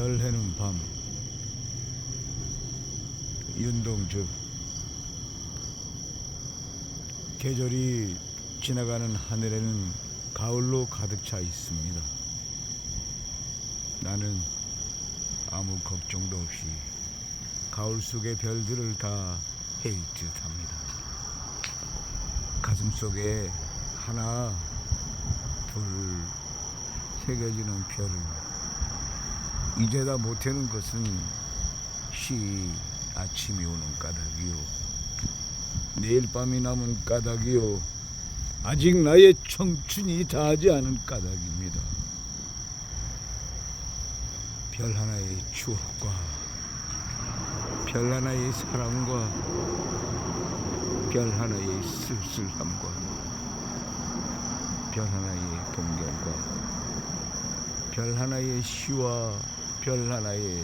별 해는 밤 윤동주 계절이 지나가는 하늘에는 가을로 가득 차 있습니다. 나는 아무 걱정도 없이 가을 속의 별들을 다 헤일 듯합니다. 가슴 속에 하나, 둘 새겨지는 별을 이제다 못하는 것은 쉬 아침이 오는 까닭이요. 내일 밤이 남은 까닭이요. 아직 나의 청춘이 다하지 않은 까닭입니다. 별 하나의 추억과 별 하나의 사랑과 별 하나의 쓸쓸함과 별 하나의 동경과 별 하나의 시와 별 하나의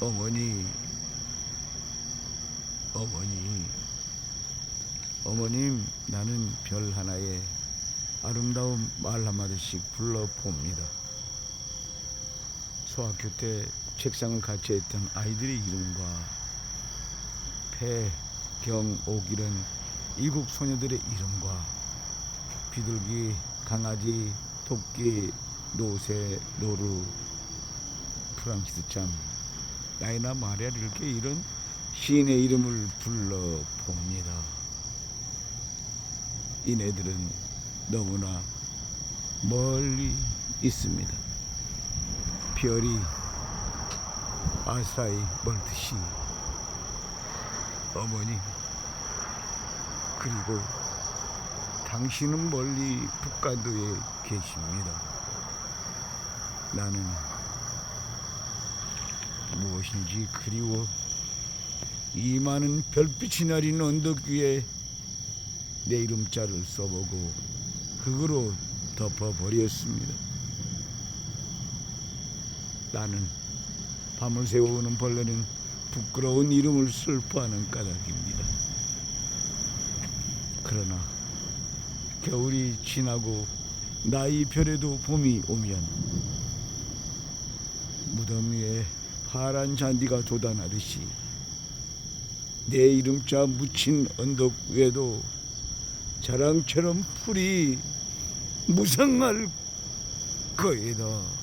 어머니 어머니 어머님 나는 별 하나의 아름다운 말 한마디씩 불러봅니다. 소학교 때 책상을 같이 했던 아이들의 이름과 폐, 경, 옥 이런 이국 소녀들의 이름과 비둘기, 강아지, 토끼, 노새, 노루, 프랑시스 참 나이나 마리아 이렇게 이런 시인의 이름을 불러봅니다. 이네들은 너무나 멀리 있습니다. 별이 아사히 멀듯이 어머니 그리고 당신은 멀리 북간도에 계십니다. 나는 무엇인지 그리워 이 많은 별빛이 내린 언덕 위에 내 이름자를 써보고 흙으로 덮어버렸습니다. 나는 밤을 새워오는 벌레는 부끄러운 이름을 슬퍼하는 까닭입니다. 그러나 겨울이 지나고 나이 별에도 봄이 오면 무덤 위에 파란 잔디가 돋아나듯이 내 이름자 묻힌 언덕 위에도 자랑처럼 풀이 무성할 거이다.